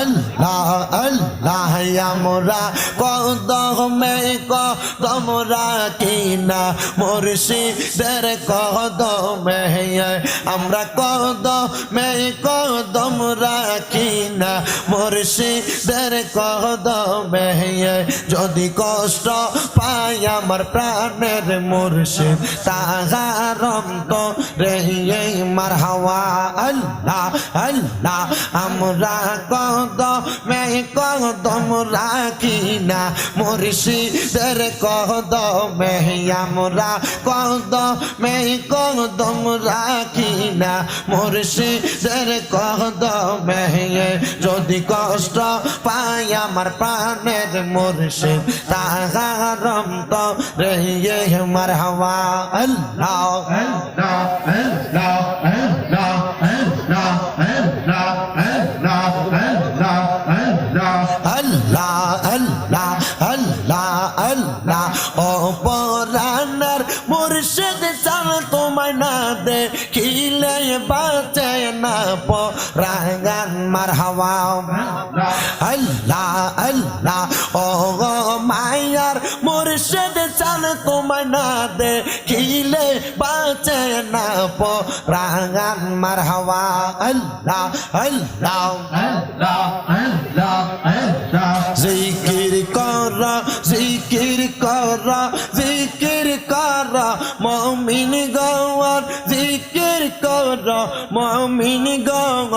আল্লাহ আল্লাহ, আমরা কদমে কদম রাখি না মুর্শিদের কদমে, আমরা কদমে কদম রাখি না মুর্শিদের কদমে, যদি কষ্ট পাই আমার প্রাণের মুর্শিদ, তাহার রে মার হাওয়া আল্লাহ আল্লাহ, আমরা কদমে কদম রাখি না মুর্শিদের কদমে আমরা কদমে কদম রাখি না মুর্শিদের কদমে যদি কষ্ট পাই আমার প্রাণের মুর্শিদ তাহার তো রে মার হাওয়া আল্লাহ আল্লাহ আল্লাহ আল্লাহ। আল্লাহ আল্লাহ। ও মায়ার মুর্শিদ, চাল তোমায় না দে খিলে বাঁচে না পরাগান মার হাওয়া আল্লাহ আল্লাহ আল্লাহ আল্লাহ আল্লাহ। জিকির কর জিকির কর জিকির কর। মমিন মমিন গগ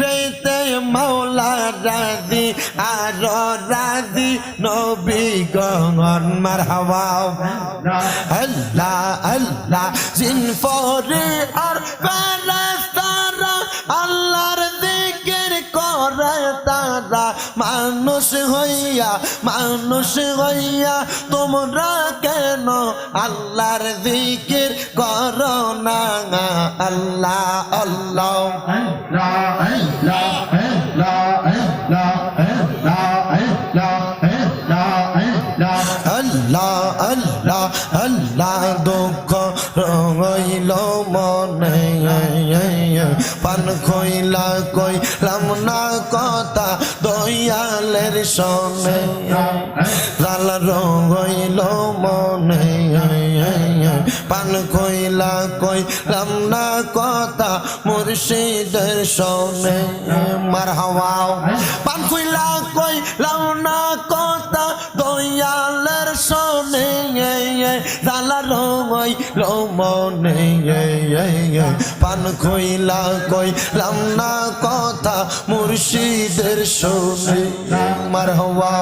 রেতে মৌলা রাধি আর রাধি নবি গঙ্গন মার হওয়া আল্লাহ আল্লাহ, জিন ফরে আর হইয়া মানুষ হইয়া তোমরা কেন আল্লাহর জিকির করো না? আল্লাহ আল্লাহ। সনে লালা রং হইল মনে পান কইলা কই রামনা কথা মুর্শিদের সনে মার হাওয়াও পান কইলা কই রামনা কথা দয়ালের সনে লালা রং হইল মনে পান খইলা কইলাম না কথা মুর্শিদের শুনে মার হওয়া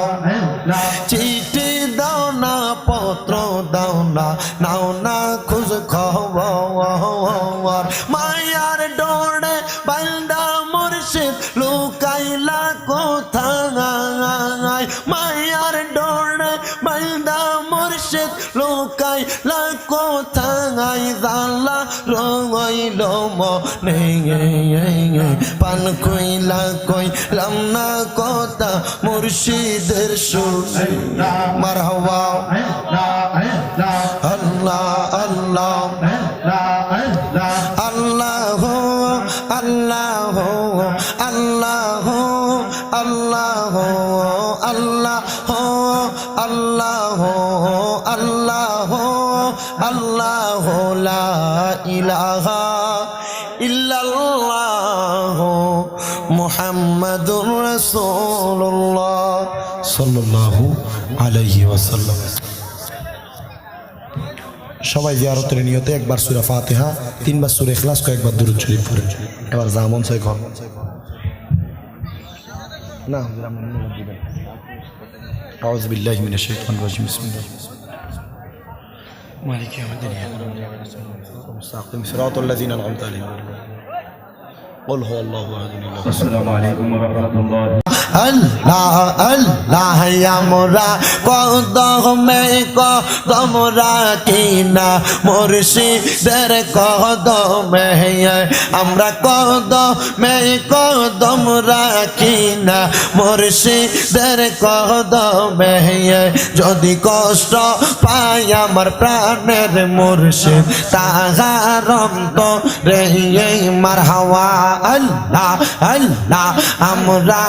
চিঠি দাও না, পত্র দাও না, নাও না খোঁজ খবর। মায়ার কোথায় জালা রইল মনে পান কইলা কইলাম না কথা মুর্শিদের শুনে মার হওয়া আল্লাহ আল্লাহ আল্লাহ আল্লাহ আল্লাহ আল্লাহ আল্লাহ আল্লাহ সবাই জিয়ারতের নিয়তে একবার সূরা ফাতিহা, তিনবার সূরা ইখলাস কয়েকবার দুরূদ শরীফ পড়ে। এবার জামন ছয় ঘর না আউযু বিল্লাহি মিনাশ শাইতানির রাজিম, বিসমিল্লাহ। مالك يوم الدين؟ مستقيم صراط الذين أنعمت عليهم. قل هو الله أحد السلام عليكم ورحمة الله. আল্লাহ আল্লাহ, আমরা কদমে কদম রাখি না মুর্শিদের কদমে আমরা কদমে কদম রাখি না মুর্শিদের কদমে যদি কষ্ট পাই আমার প্রাণের মুর্শিদ, তাহার তো রে মার হাওয়া আল্লাহ আল্লাহ, আমরা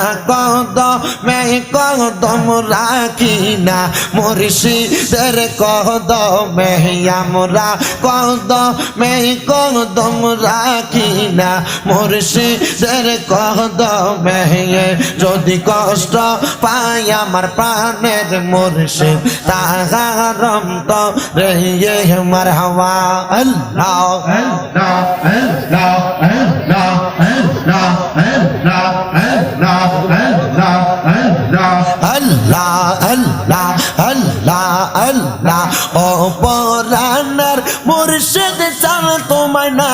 কদমে কদম রাখি না মুর্শিদের কদমে আমরা কদমে কদম রাখি না মুর্শিদের কদমে যদি কষ্ট পাই আমার প্রাণের মুর্শিদ তাহার তো রে মার হাওয়া আল্লাহ। আল্লাহ আল্লাহ আল্লাহ আল্লাহ। না না না না না আল্লাহ আল্লাহ আল্লাহ আল্লাহ অপরানার মুর্শিদ চাল তোমায় না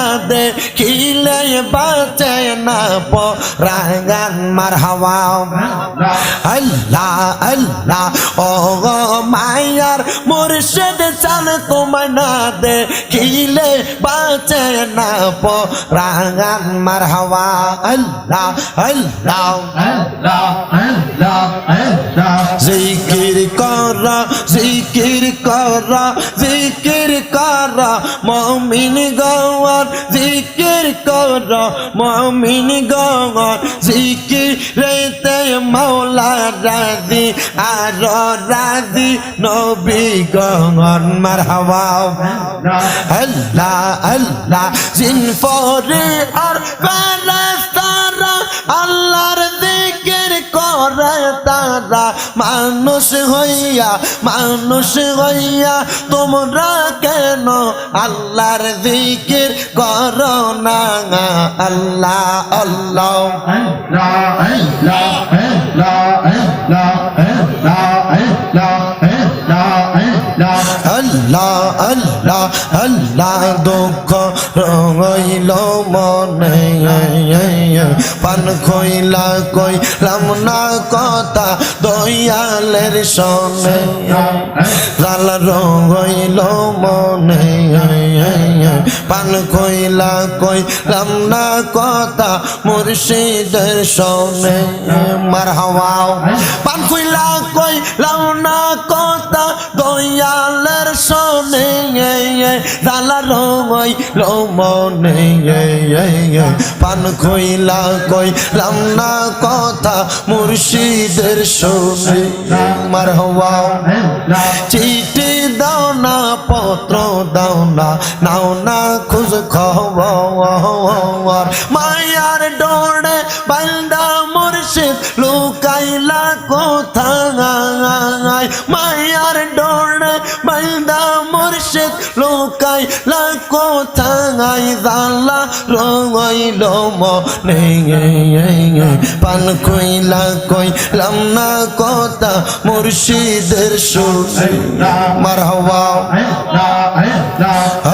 আল্লাহ আল্লাহ ও মায়ার মুর্শিদ চাল তোমায় না দে খিলে বাঁচে না পরাগান। মার হাওয়া আল্লাহ আল্লাহ জিকির কর জিকির কর জিকির কর, মমিন গওয়ার। জিকির কর, মমিন গওয়ার। জিকির রেতে মৌলা রাজি, আর রাজি নবী গওয়ার। মারহাবা আল্লাহ আল্লাহ জিন ফরে আর ফারাস্তারা আল্লাহর জিকির করে তারা মানুষ হইয়া মানুষ হইয়া তোমরা কেন আল্লাহর জিকির কর না আল্লাহ আল্লাহ আল্লাহ হইলা কই রামনা কথা, দয়ালের সনে জাল রইল মনে, পান কইলা কই রামনা কথা, মুর্শিদের সনে মার হাওয়া পান কইলা কই রামনা কথা মুর্শিদের হওয়া চিঠি দাও না, পত্র দাও না, নাও না খুঁজ খবর। মায়ার ডোরে বান্দা মুর্শিদ লুকাইলা কোথায়? মায়ার লুকাইলা কোথায় জালা রইল মনে পান কইলা কইলাম না কথা, মুর্শিদের শুনে মার হওয়া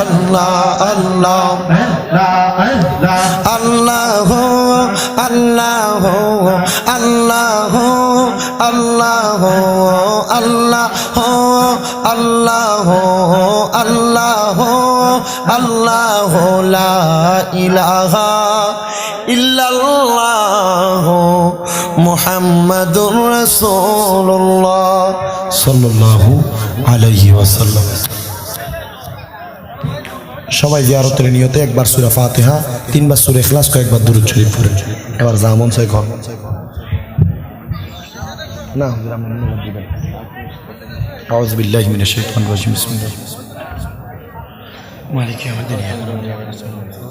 আল্লাহ। আল্লাহ আল্লাহ আল্লাহ আল্লাহ আল্লাহ আল্লাহ আল্লাহ আল্লাহ। আল্লাহ ইলাহা ইল্লাল্লাহ মুহাম্মাদুর সবাই জিয়ারতের নিয়তে একবার সূরা ফাতিহা, তিনবার সূরা ইখলাস, কয়েকবার দুরূদ শরীফ পড়ে। এবার জামন ছয় ঘর না আউযু বিল্লাহি মিনাশ শাইতানির রাজিম, বিসমিল্লাহ। مالك يوم الدين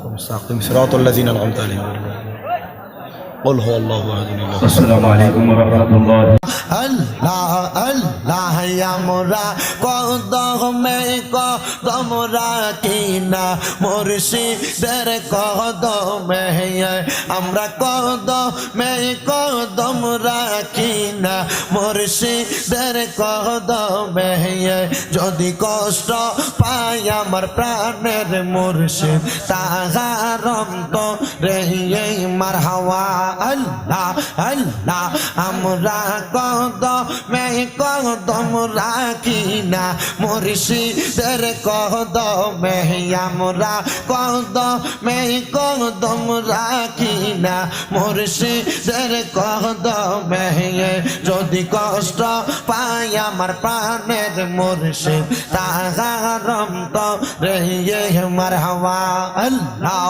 المستقيم. صراط الذين أنعمت عليهم. قل هو الله أحد الله السلام عليكم ورحمة الله. আল্লাহ আল্লাহ, আমরা কদমে কদম রাখি না মুর্শিদের কদমে, আমরা কদমে কদম রাখি না মুর্শিদের কদমে, যদি কষ্ট পাই আমার প্রাণের মুর্শিদ, তাহার রে মার হাওয়া আল্লাহ আল্লাহ, আমরা কদমে কদম রাখি না। মুর্শিদের কদমে আমরা কদমে কদম রাখি না। মুর্শিদের কদমে যদি কষ্ট পাই আমার প্রাণের মুর্শিদ, তাহার রে মার হাওয়া। আল্লাহ।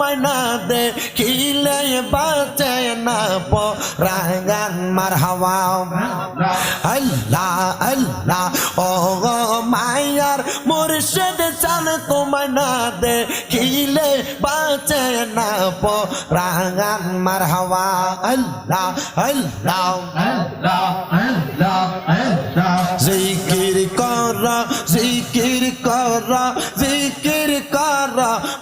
তোমায় না দে খিলে বাঁচে না পরাগান মার হাওয়া আল্লাহ আল্লাহ ও মায়ার মুর্শিদ চাল তোমায় না দে খিলে বাঁচে না পরাগান মার হাওয়া আল্লাহ আল্লাহ। Allah, জিকির কর জিকির কর,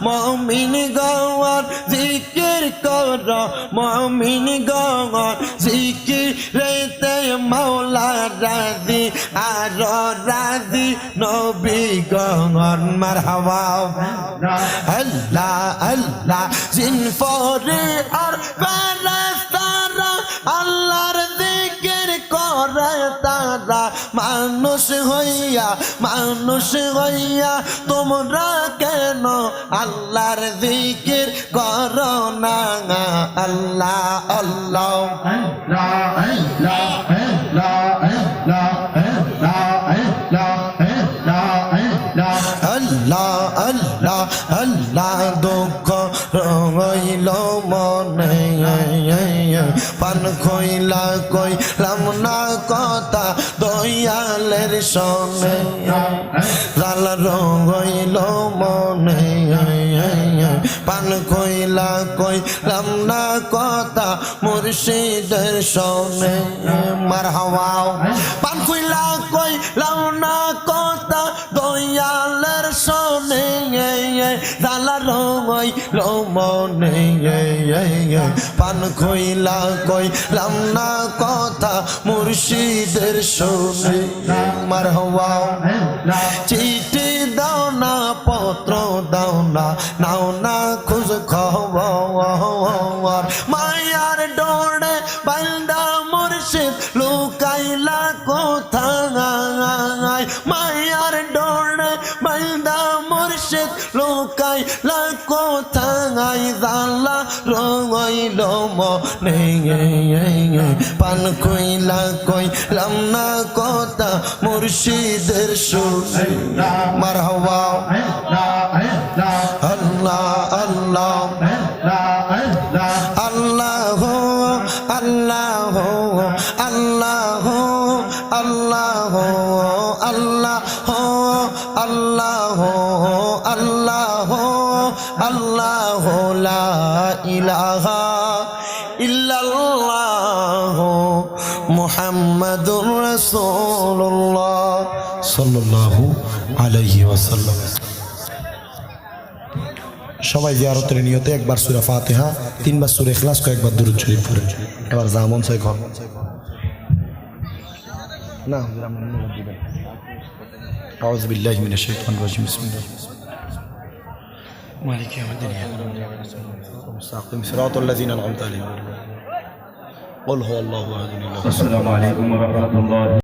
মমিন গওয়ার, জিকির কর, মমিন গওয়ার জিকির রেতে মৌলা রাজি, আর রাজি নবী গওয়ার, মারহাবা। আল্লাহ আল্লাহ, জিন ফরে আর তারা মানুষ হইয়া মানুষ হইয়া, তোমরা কেন আল্লাহর জিকির করো না আল্লাহ আল্লাহ. আল্লাহ আল্লাহ আল্লাহ মনে পান খইলা, কইলাম না কথা দয়ালের সনে লাল রঙ হইল মনে, পান কইলা কই রামনা কথা মুর্শিদের সনে মার হাওয়াও পান কইলা কই রামনা কথা দয়ালের সনে পান খইলা কইলাম না কথা মুর্শিদের শোনে। মার হওয়া, চিঠি দাও না, পত্র দাও না, নাও না খোঁজ খবর। মায়ার ডোরে বান্দা মুর্শিদ লুকাইলা কোথায়? লুকাইলা কোথায় জালা রঙইল মনে পান কইলা কইলাম না কথা মুর্শিদের শুনে মার হওয়া আলহি ওয়াসাল্লাম সবাই জিয়ারতের নিয়তে একবার সুরা ফাতেহা তিনবার সুরে এখলাস কয়েকবার দুরুদ শরীফ পড়ে এবার জামন সাহেব ঘর না أعوذ بالله من الشيطان الرجيم بسم الله مالك يوم الدين مستقيم صراط الذين أنعمت عليهم قل هو الله أحد السلام عليكم ورحمة الله